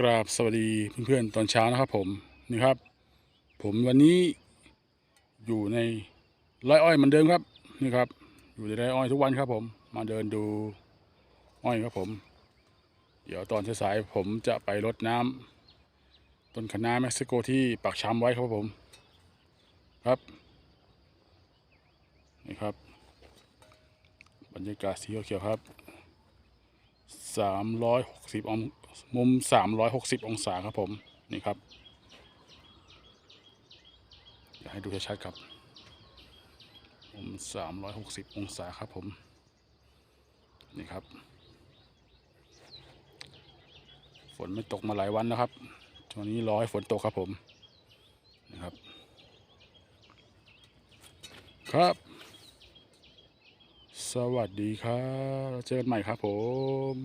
กราบสวัสดีเพื่อนๆตอนเช้านะครับผมนี่ครับ ผมวันนี้อยู่ในไร่อ้อยเหมือนเดิมครับนี่ครับ อยู่ในไร่อ้อยทุกวันครับผมมาเดินดูอ้อยครับผม เดี๋ยวตอนสายๆผมจะไปรดน้ำต้นคะน้าเม็กซิโกที่ปากช้ำไว้ครับผมครับนี่ครับ บรรยากาศสีเขียวครับสามร้อยหกสิบอง มุมสามร้อยหกสิบองศาครับผม นี่ครับอยากให้ดูชัดๆครับ มุมสามร้อยหกสิบองศาครับผม นี่ครับ ฝนไม่ตกมาหลายวันนะครับช่วงนี้รอให้ฝนตกครับผม นะครับ ครับสวัสดีครับ เจอกันใหม่ครับผม